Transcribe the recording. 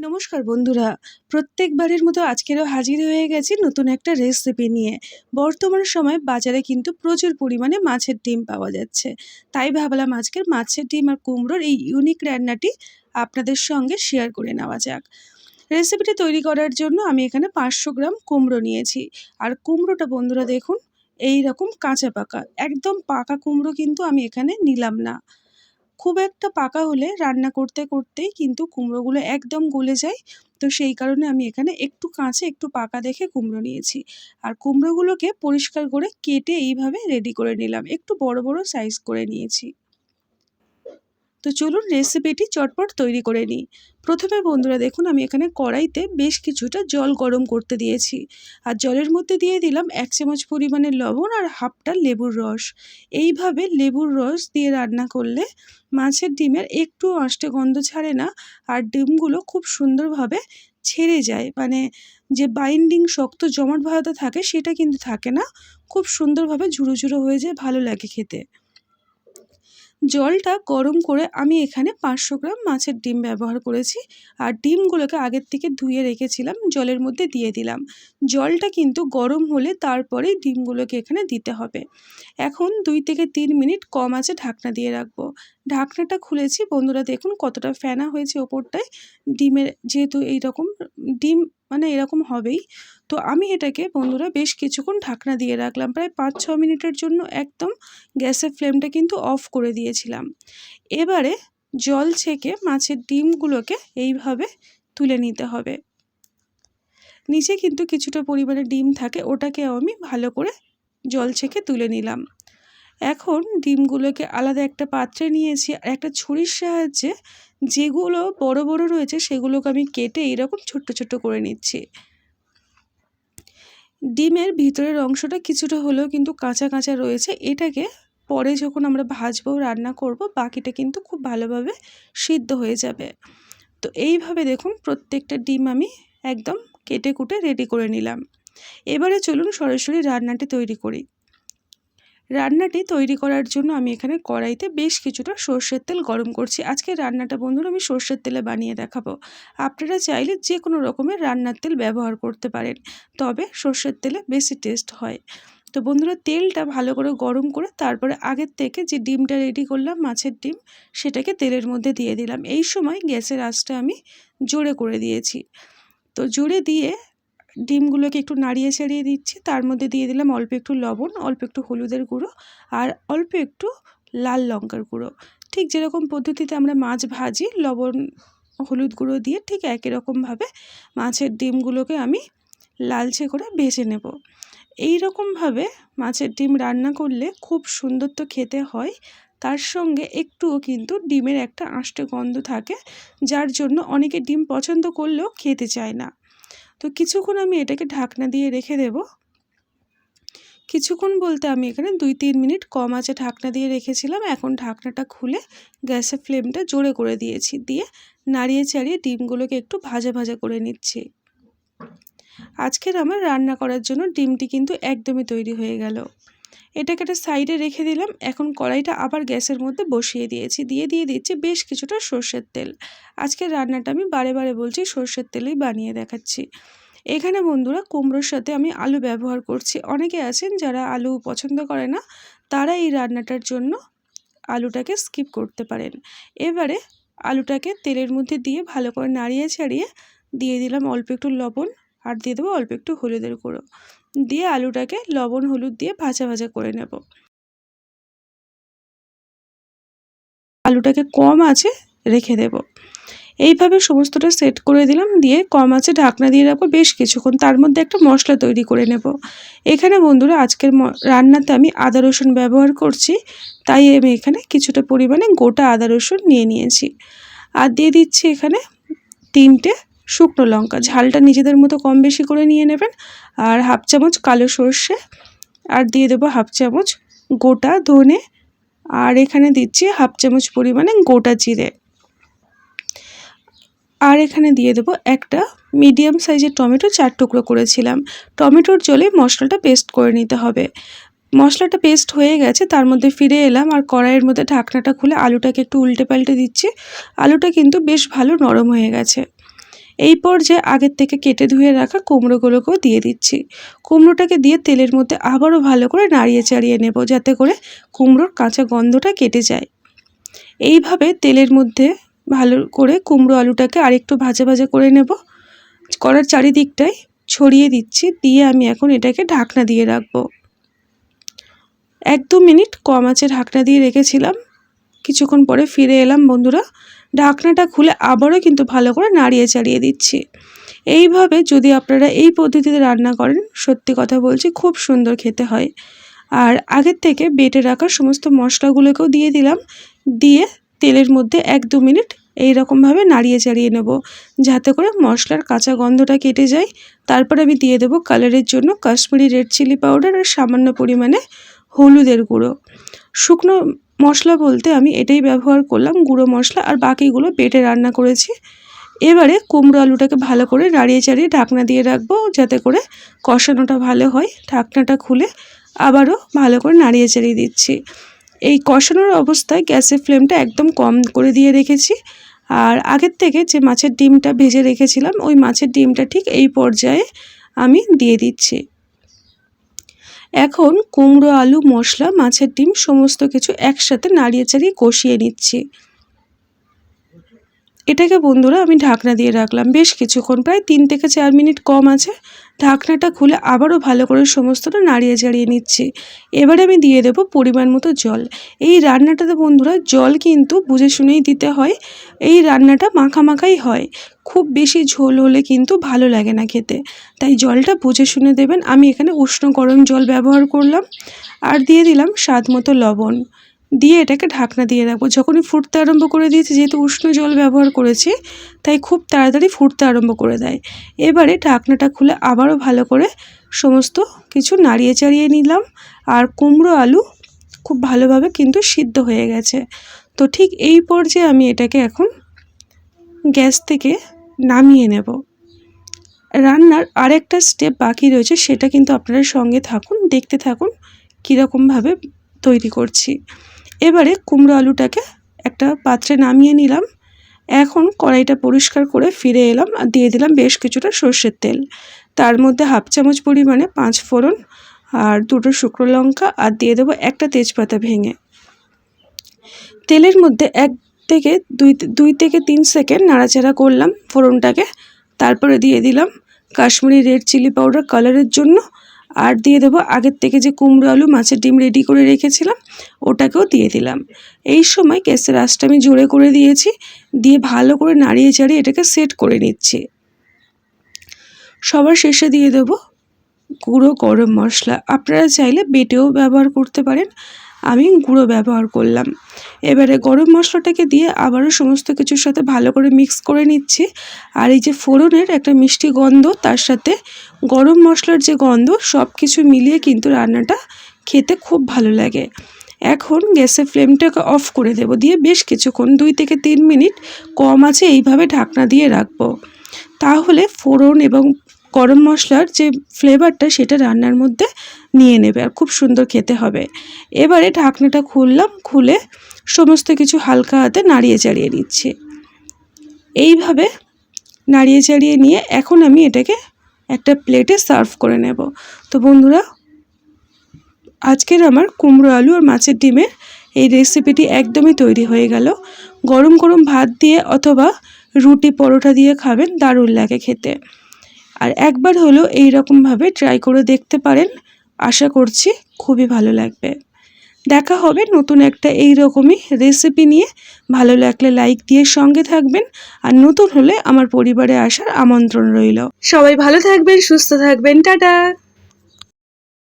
নমস্কার বন্ধুরা, প্রত্যেকবারের মতো আজকেরও হাজির হয়ে গেছি নতুন একটা রেসিপি নিয়ে। বর্তমান সময় বাজারে কিন্তু প্রচুর পরিমাণে মাছের ডিম পাওয়া যাচ্ছে। তাই ভাবলাম আজকের মাছের ডিম আর কুমড়োর এই ইউনিক রান্নাটি আপনাদের সঙ্গে শেয়ার করে নেওয়া যাক। রেসিপিটি তৈরি করার জন্য আমি এখানে পাঁচশো গ্রাম কুমড়ো নিয়েছি। আর কুমড়োটা বন্ধুরা দেখুন এই রকম কাঁচা পাকা, একদম পাকা কুমড়ো কিন্তু আমি এখানে নিলাম না। খুব একটা পাকা হলে রান্না করতে করতেই কিন্তু কুমড়োগুলো একদম গলে যায়। তো সেই কারণে আমি এখানে একটু কাঁচে একটু পাকা দেখে কুমড়ো নিয়েছি। আর কুমড়োগুলোকে পরিষ্কার করে কেটে এইভাবে রেডি করে নিলাম। একটু বড় বড় সাইজ করে নিয়েছি। তো চলুন রেসিপিটি চটপট তৈরি করে নিই। প্রথমে বন্ধুরা দেখুন, আমি এখানে কড়াইতে বেশ কিছুটা জল গরম করতে দিয়েছি। আর জলের মধ্যে দিয়ে দিলাম এক চামচ পরিমাণের লবণ আর হাফটা লেবুর রস। এইভাবে লেবুর রস দিয়ে রান্না করলে মাছের ডিমের একটু আষ্টে গন্ধ ছাড়ে না আর ডিমগুলো খুব সুন্দরভাবে ছেড়ে যায়। মানে যে বাইন্ডিং শক্ত জমাট ভাজাতে থাকে সেটা কিন্তু থাকে না। খুব সুন্দরভাবে ঝুড়ো ঝুড়ো হয়ে যায়, ভালো লাগে খেতে। জলটা গরম করে আমি এখানে পাঁচশো গ্রাম মাছের ডিম ব্যবহার করেছি। আর ডিমগুলোকে আগের থেকে ধুয়ে রেখেছিলাম, জলের মধ্যে দিয়ে দিলাম। জলটা কিন্তু গরম হলে তারপরেই ডিমগুলোকে এখানে দিতে হবে। এখন দুই থেকে তিন মিনিট কম আছে ঢাকনা দিয়ে রাখব। ঢাকনাটা খুলেছি, বন্ধুরা দেখুন কতটা ফেনা হয়েছে ওপরটায়। ডিমের যেহেতু এইরকম, ডিম মানে এরকম হবেই। তো আমি এটাকে বন্ধুরা বেশ কিছুক্ষণ ঢাকনা দিয়ে রাখলাম। প্রায় পাঁচ ছ মিনিটের জন্য একদম গ্যাসের ফ্লেমটা কিন্তু অফ করে দিয়েছিলাম। এবারে জল ছেঁকে মাছের ডিমগুলোকে এইভাবে তুলে নিতে হবে। নিচে কিন্তু কিছুটা পরিমাণে ডিম থাকে ওটাকে আমি ভালো করে জল ছেঁকে তুলে নিলাম। এখন ডিমগুলোকে আলাদা একটা পাত্রে নিয়েছি আর একটা ছুরির সাহায্যে যেগুলো বড় বড় রয়েছে সেগুলোকে আমি কেটে এরকম ছোট্ট ছোট্ট করে নিচ্ছি। ডিমের ভিতরের অংশটা কিছুটা হলেও কিন্তু কাঁচা কাঁচা রয়েছে। এটাকে পরে যখন আমরা ভাজবো, রান্না করব, বাকিটা কিন্তু খুব ভালোভাবে সিদ্ধ হয়ে যাবে। তো এইভাবে দেখুন প্রত্যেকটা ডিম আমি একদম কেটে কুটে রেডি করে নিলাম। এবারে চলুন সরাসরি রান্নাটি তৈরি করি। রান্নাটি তৈরি করার জন্য আমি এখানে কড়াইতে বেশ কিছুটা সর্ষের তেল গরম করছি। আজকে রান্নাটা বন্ধুরা আমি সর্ষের তেলে বানিয়ে দেখাবো। আপনারা চাইলে যে কোনো রকমের রান্নার তেল ব্যবহার করতে পারেন, তবে সর্ষের তেলে বেশি টেস্ট হয়। তো বন্ধুরা, তেলটা ভালো করে গরম করে তারপরে আগের থেকে যে ডিমটা রেডি করলাম, মাছের ডিম, সেটাকে তেলের মধ্যে দিয়ে দিলাম। এই সময় গ্যাসের আঁচটা আমি জোরে করে দিয়েছি। তো জোরে দিয়ে ডিমগুলোকে একটু নাড়িয়ে ছাড়িয়ে দিচ্ছি। তার মধ্যে দিয়ে দিলাম অল্প একটু লবণ, অল্প একটু হলুদের গুঁড়ো আর অল্প একটু লাল লঙ্কার গুঁড়ো। ঠিক যেরকম পদ্ধতিতে আমরা মাছ ভাজি, লবণ, হলুদ গুঁড়ো দিয়ে ঠিক একই রকমভাবে মাছের ডিমগুলোকে আমি লালচে করে ভেজে নেব। এই রকমভাবে মাছের ডিম রান্না করলে খুব সুন্দর তো খেতে হয়, তার সঙ্গে একটুও কিন্তু ডিমের একটা আষ্টে গন্ধ থাকে, যার জন্য অনেকে ডিম পছন্দ করলেও খেতে চায় না। তো কিছুক্ষণ আমি এটাকে ঢাকনা দিয়ে রেখে দেব। কিছুক্ষণ বলতে আমি এখানে দুই তিন মিনিট কম আছে ঢাকনা দিয়ে রেখেছিলাম। এখন ঢাকনাটা খুলে গ্যাসের ফ্লেমটা জোরে করে দিয়েছি। দিয়ে নাড়িয়ে চাড়িয়ে ডিমগুলোকে একটু ভাজা ভাজা করে নিচ্ছি। আজকের আমার রান্না করার জন্য ডিমটি কিন্তু একদমই তৈরি হয়ে গেল। এটাকে একটা সাইডে রেখে দিলাম। এখন কড়াইটা আবার গ্যাসের মধ্যে বসিয়ে দিয়েছি। দিয়ে দিয়ে দিচ্ছি বেশ কিছুটা সর্ষের তেল। আজকের রান্নাটা আমি বারে বারে বলছি সর্ষের তেলেই বানিয়ে দেখাচ্ছি। এখানে বন্ধুরা কুমড়োর সাথে আমি আলু ব্যবহার করছি। অনেকে আছেন যারা আলু পছন্দ করে না, তারা এই রান্নাটার জন্য আলুটাকে স্কিপ করতে পারেন। এবারে আলুটাকে তেলের মধ্যে দিয়ে ভালো করে নাড়িয়ে, ছাড়িয়ে দিয়ে দিলাম অল্প একটু লবণ আর দিয়ে দেবো অল্প একটু হলুদের গুঁড়ো। দিয়ে আলুটাকে লবণ, হলুদ দিয়ে ভাজা ভাজা করে নেব। আলুটাকে কম আছে রেখে দেব। এইভাবে সমস্তটা সেট করে দিলাম, দিয়ে কম আছে ঢাকনা দিয়ে রাখব বেশ কিছুক্ষণ। তার মধ্যে একটা মশলা তৈরি করে নেব। এখানে বন্ধুরা, আজকের রান্নাতে আমি আদা, রসুন ব্যবহার করছি, তাই আমি এখানে কিছুটা পরিমাণে গোটা আদা, রসুন নিয়ে নিয়েছি। আর দিয়ে দিচ্ছি এখানে তিনটে শুকনো লঙ্কা। ঝালটা নিজেদের মতো কম বেশি করে নিয়ে নেবেন। আর হাফ চামচ কালো সর্ষে। আর দিয়ে দেবো হাফ চামচ গোটা ধনে। আর এখানে দিচ্ছি হাফ চামচ পরিমাণে গোটা জিরে। আর এখানে দিয়ে দেবো একটা মিডিয়াম সাইজের টমেটো চার টুকরো করেছিলাম। টমেটোর জলে মশলাটা পেস্ট করে নিতে হবে। মশলাটা পেস্ট হয়ে গেছে, তার মধ্যে ফিরে এলাম। আর কড়াইয়ের মধ্যে ঢাকনাটা খুলে আলুটাকে একটু উল্টে পাল্টে দিচ্ছি। আলুটা কিন্তু বেশ ভালো নরম হয়ে গেছে। এই পর্যায়ে আগের থেকে কেটে ধুয়ে রাখা কুমড়োগুলোকেও দিয়ে দিচ্ছি। কুমড়োটাকে দিয়ে তেলের মধ্যে আবারও ভালো করে নাড়িয়ে চাড়িয়ে নেব যাতে করে কুমড়োর কাঁচা গন্ধটা কেটে যায়। এইভাবে তেলের মধ্যে ভালো করে কুমড়ো আলুটাকে আরেকটু ভাজা ভাজা করে নেব। করার চারিদিকটায় ছড়িয়ে দিচ্ছি, দিয়ে আমি এখন এটাকে ঢাকনা দিয়ে রাখব। এক দু মিনিট কম আছে ঢাকনা দিয়ে রেখেছিলাম। কিছুক্ষণ পরে ফিরে এলাম বন্ধুরা। ঢাকনাটা খুলে আবারও কিন্তু ভালো করে নাড়িয়ে চাড়িয়ে দিচ্ছি। এইভাবে যদি আপনারা এই পদ্ধতিতে রান্না করেন, সত্যি কথা বলছি, খুব সুন্দর খেতে হয়। আর আগের থেকে বেটে রাখা সমস্ত মশলাগুলোকেও দিয়ে দিলাম। দিয়ে তেলের মধ্যে এক দু মিনিট এই রকমভাবে নাড়িয়ে চাড়িয়ে নেব, যাতে করে মশলার কাঁচা গন্ধটা কেটে যায়। তারপর আমি দিয়ে দেবো কালারের জন্য কাশ্মীরি রেড চিলি পাউডার আর সামান্য পরিমাণে হলুদের গুঁড়ো। শুকনো মশলা বলতে আমি এটাই ব্যবহার করলাম, গুঁড়ো মশলা আর বাকিগুলো বেটে রান্না করেছি। এবারে কুমড়ো আলুটাকে ভালো করে নাড়িয়ে চাড়িয়ে ঢাকনা দিয়ে রাখব যাতে করে কষানোটা ভালো হয়। ঢাকনাটা খুলে আবারও ভালো করে নাড়িয়ে চাড়িয়ে দিচ্ছি। এই কষানোর অবস্থায় গ্যাসের ফ্লেমটা একদম কম করে দিয়ে রেখেছি। আর আগের থেকে যে মাছের ডিমটা ভেজে রেখেছিলাম, ওই মাছের ডিমটা ঠিক এই পর্যায়ে আমি দিয়ে দিচ্ছি। এখন কুমড়ো আলু মশলা মাছের ডিম সমস্ত কিছু একসাথে নাড়িয়ে চাড়িয়ে কষিয়ে নিচ্ছি। এটাকে বন্ধুরা আমি ঢাকনা দিয়ে রাখলাম। বেশ কিছুক্ষণ, প্রায় তিন থেকে চার মিনিট কম আছে। ঢাকনাটা খুলে আবারও ভালো করে সমস্তটা নাড়িয়ে চাড়িয়ে নিচ্ছি। এবারে আমি দিয়ে দেব পরিমাণ মতো জল। এই রান্নাটাতে বন্ধুরা জল কিন্তু বুঝে শুনেই দিতে হয়, এই রান্নাটা মাখা মাখাই হয়। খুব বেশি ঝোল হলে কিন্তু ভালো লাগে না খেতে। তাই জলটা বুঝে শুনে দেবেন। আমি এখানে উষ্ণ গরম জল ব্যবহার করলাম। আর দিয়ে দিলাম স্বাদ মতো লবণ। দিয়ে এটাকে ঢাকনা দিয়ে রাখব। যখনই ফুটতে আরম্ভ করে দিয়েছি, যেহেতু উষ্ণ জল ব্যবহার করেছি, তাই খুব তাড়াতাড়ি ফুটতে আরম্ভ করে দেয়। এবারে ঢাকনাটা খুলে আবারও ভালো করে সমস্ত কিছু নাড়িয়ে চাড়িয়ে নিলাম। আর কুমড়ো আলু খুব ভালোভাবে কিন্তু সিদ্ধ হয়ে গেছে। তো ঠিক এই পর্যায়ে আমি এটাকে এখন গ্যাস থেকে নামিয়ে নেব। রান্নার আরেকটা স্টেপ বাকি রয়েছে, সেটা কিন্তু আপনারা সঙ্গে থাকুন, দেখতে থাকুন কীরকমভাবে তৈরি করছি। এবারে কুমড়ো আলুটাকে একটা পাত্রে নামিয়ে নিলাম। এখন কড়াইটা পরিষ্কার করে ফিরে এলাম আর দিয়ে দিলাম বেশ কিছুটা সর্ষের তেল। তার মধ্যে হাফ চামচ পরিমাণে পাঁচ ফোড়ন আর দুটো শুকনো লঙ্কা আর দিয়ে দেবো একটা তেজপাতা ভেঙে। তেলের মধ্যে এক থেকে দুই দুই থেকে তিন সেকেন্ড নাড়াচাড়া করলাম ফোড়নটাকে। তারপরে দিয়ে দিলাম কাশ্মীরি রেড চিলি পাউডার কালারের জন্য আর দিয়ে দেবো আগের থেকে যে কুমড়ো আলু মাছের ডিম রেডি করে রেখেছিলাম, ওটাকেও দিয়ে দিলাম। এই সময় গ্যাসের আঁচটা আমি জোরে করে দিয়েছি, দিয়ে ভালো করে নাড়িয়ে চাড়িয়ে এটাকে সেট করে নিচ্ছি। সবার শেষে দিয়ে দেবো গুঁড়ো গরম মশলা। আপনারা চাইলে বেটেও ব্যবহার করতে পারেন। আমি গুঁড়ো ব্যবহার করলাম। এবারে গরম মশলাটাকে দিয়ে আবারও সমস্ত কিছুর সাথে ভালো করে মিক্স করে নিচ্ছি। আর এই যে ফোড়নের একটা মিষ্টি গন্ধ, তার সাথে গরম মশলার যে গন্ধ সব কিছু মিলিয়ে কিন্তু রান্নাটা খেতে খুব ভালো লাগে। এখন গ্যাসের ফ্লেমটাকে অফ করে দেব, দিয়ে বেশ কিছুক্ষণ, দুই থেকে তিন মিনিট কম আছে এইভাবে ঢাকনা দিয়ে রাখব। তাহলে ফোড়ন এবং গরম মশলার যে ফ্লেভারটা সেটা রান্নার মধ্যে নিয়ে নেবে আর খুব সুন্দর খেতে হবে। এবারে ঢাকনাটা খুললাম, খুলে সমস্ত কিছু হালকা হাতে নাড়িয়ে চাড়িয়ে নিচ্ছি। এইভাবে নাড়িয়ে চাড়িয়ে নিয়ে এখন আমি এটাকে একটা প্লেটে সার্ভ করে নেব। তো বন্ধুরা, আজকের আমার কুমড়ো আলু আর মাছের ডিমের এই রেসিপিটি একদমই তৈরি হয়ে গেল। গরম গরম ভাত দিয়ে অথবা রুটি পরোটা দিয়ে খাবেন, দারুণ লাগে খেতে। আর একবার হলো এই রকমভাবে ট্রাই করে দেখতে পারেন। আশা করছি খুবই ভালো লাগবে। দেখা হবে নতুন একটা এই রকমই রেসিপি নিয়ে। ভালো লাগলে লাইক দিয়ে সঙ্গে থাকবেন আর নতুন হলে আমার পরিবারে আসার আমন্ত্রণ রইল। সবাই ভালো থাকবেন, সুস্থ থাকবেন, টাটা!